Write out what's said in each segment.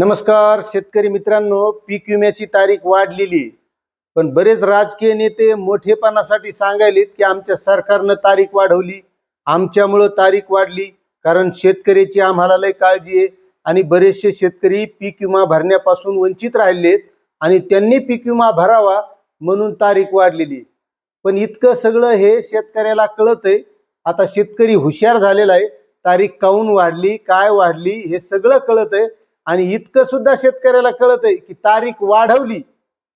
नमस्कार शेतकरी मित्रांनो पीक विम्याची तारीख वाढलेली. आहे. पण बरेच राजकीय नेते मोठेपणासाठी सांगायलेत की आमच्या सरकारनं तारीख वाढवली. आमच्यामुळं तारीख वाढली कारण शेतकऱ्याची आम्हाला लय काळजी आहे. आणि बरेचसे शेतकरी पीक विमा भरण्यापासून वंचित राहिलेत आणि त्यांनी पीक विमा भरावा म्हणून तारीख वाढलेली. पण इतकं सगळं हे शेतकऱ्याला कळतंय आता शेतकरी हुशार झालेला आहे. तारीख काऊन वाढली काय वाढली हे सगळं कळत आहे. आणि इतकं सुद्धा शेतकऱ्याला कळत आहे की तारीख वाढवली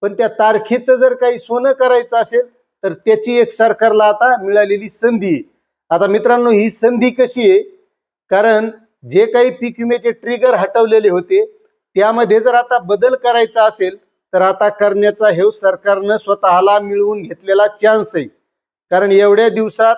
पण त्या तारखेचं जर काही सोनं करायचं असेल तर त्याची एक सरकारला आता मिळालेली संधी आहे. आता मित्रांनो ही संधी कशी आहे? कारण जे काही पीक विम्याचे ट्रिगर हटवलेले होते त्यामध्ये जर आता बदल करायचा असेल तर आता करण्याचा हे सरकारनं स्वतःला मिळवून घेतलेला चान्स आहे. कारण एवढ्या दिवसात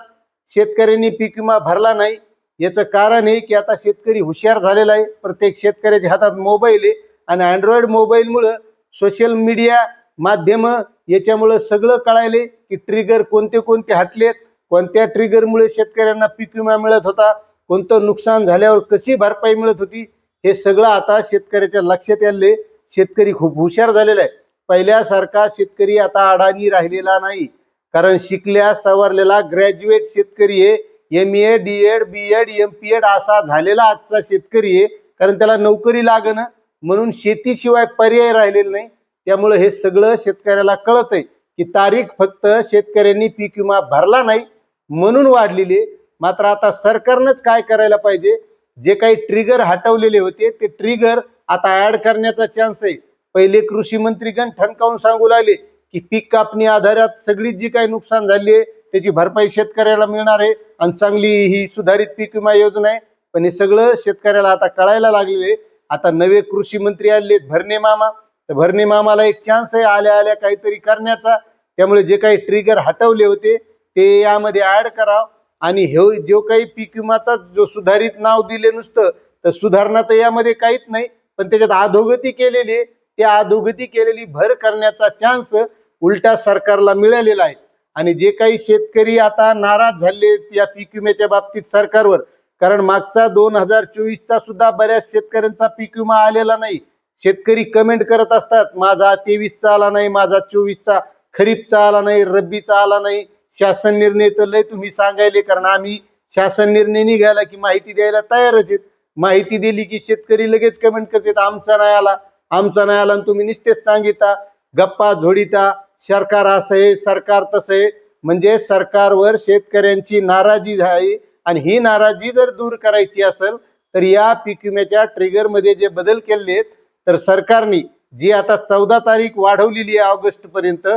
शेतकऱ्यांनी पीक विमा भरला नाही याचं कारण आहे की आता शेतकरी हुशार झालेला आहे. प्रत्येक शेतकऱ्याच्या हातात मोबाईल आहे आणि अँड्रॉइड मोबाईलमुळं सोशल मीडिया माध्यमं याच्यामुळं सगळं कळायले की ट्रिगर कोणते कोणते हटलेत कोणत्या ट्रिगरमुळे शेतकऱ्यांना पीक विमा मिळत होता कोणतं नुकसान झाल्यावर कशी भरपाई मिळत होती हे सगळं आता शेतकऱ्याच्या लक्षात आले शेतकरी खूप हुशार झालेला आहे. पहिल्यासारखा शेतकरी आता अडाणी राहिलेला नाही. कारण शिकल्या सवरलेला ग्रॅज्युएट शेतकरी आहे M A D Ed B Ed M P Ed असा झालेला आजचा शेतकरी आहे. कारण त्याला नोकरी लागणं म्हणून शेतीशिवाय पर्याय राहिलेला नाही. त्यामुळे हे सगळं शेतकऱ्याला कळत आहे की तारीख फक्त शेतकऱ्यांनी पीक विमा भरला नाही म्हणून वाढलेली आहे. मात्र आता सरकारनंच काय करायला पाहिजे? जे काही ट्रिगर हटवलेले होते ते ट्रिगर आता ऍड करण्याचा चान्स आहे. पहिले कृषी मंत्रीगण ठणकावून सांगू लागले की पीक कापणी आधारात सगळी जी काही नुकसान झाली आहे त्याची भरपाई शेतकऱ्याला मिळणार आहे आणि चांगली ही सुधारित पीक विमा योजना आहे. पण हे सगळं शेतकऱ्याला आता कळायला लागलेले आता नवे कृषी मंत्री आले भरणे मामा. तर भरणे मामाला एक चान्स आहे आल्या आल्या काहीतरी करण्याचा. त्यामुळे जे काही ट्रिगर हटवले होते ते यामध्ये ऍड करावं. आणि हे जो काही पीक विमाचा जो सुधारित नाव दिले नुसतं तर सुधारणा तर यामध्ये काहीच नाही. पण त्याच्यात अधोगती केलेली आहे. त्या अधोगती केलेली भर करण्याचा चान्स उलटा सरकारला मिळालेला आहे. आणि जे काही शेतकरी आता नाराज झाले या पीक विम्याच्या बाबतीत सरकारवर कारण मागचा दोन हजार चोवीसचा सुद्धा बऱ्याच शेतकऱ्यांचा पीक विमा आलेला नाही. शेतकरी कमेंट करत असतात माझा तेवीसचा आला नाही माझा चोवीसचा खरीपचा आला नाही रब्बीचा आला नाही. शासन निर्णय तर लय तुम्ही सांगायले कारण आम्ही शासन निर्णय निघाला की माहिती द्यायला तयारच आहेत. माहिती दिली की शेतकरी लगेच कमेंट करतात आमचा नाही आला आमचा नाही आला आणि तुम्ही निस्तेच सांगिता गप्पा झोडिता सरकार असं आहे सरकार तसं आहे. म्हणजे सरकारवर शेतकऱ्यांची नाराजी आहे आणि ही नाराजी जर दूर करायची असेल तर या पीक विम्याच्या ट्रिगरमध्ये जे बदल केले आहेत तर सरकारने जी आता चौदा तारीख वाढवलेली आहे ऑगस्ट पर्यंत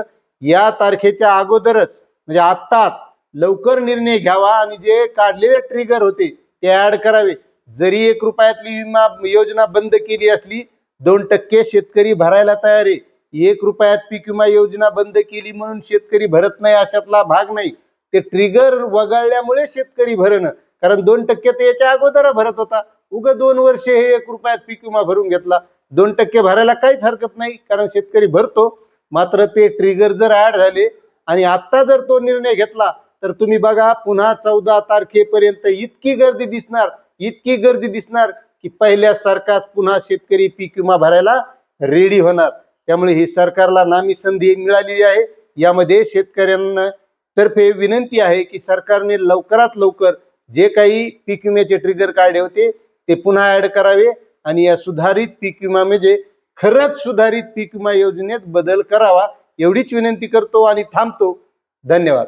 या तारखेच्या अगोदरच म्हणजे आत्ताच लवकर निर्णय घ्यावा आणि जे काढलेले ट्रिगर होते ते ऍड करावे. जरी एक रुपयातली विमा योजना बंद केली असली दोन टक्के शेतकरी भरायला तयार आहे. एक रुपयात पीक विमा योजना बंद केली म्हणून शेतकरी भरत नाही अशातला भाग नाही. ते ट्रिगर वगळल्यामुळे शेतकरी भरणं. कारण दोन टक्के तर याच्या अगोदर भरत होता. उग दोन वर्षे हे एक रुपयात पीक विमा भरून घेतला. दोन टक्के भरायला काहीच हरकत नाही कारण शेतकरी भरतो. मात्र ते ट्रिगर जर ऍड झाले आणि आता जर तो निर्णय घेतला तर तुम्ही बघा पुन्हा चौदा तारखेपर्यंत इतकी गर्दी दिसणार इतकी गर्दी दिसणार की पहिल्यासारखाच पुन्हा शेतकरी पीक विमा भरायला रेडी होणार. त्यामुळे ही सरकारला नामी संधी मिळालेली आहे. यामध्ये शेतकऱ्यांना तर्फे विनंती आहे की सरकारने लवकरात लवकर जे काही पीक विम्याचे ट्रिगर काढले होते ते पुन्हा ऍड करावे आणि या सुधारित पीक विमा म्हणजे खरंच सुधारित पीक विमा योजनेत बदल करावा एवढीच विनंती करतो आणि थांबतो. धन्यवाद.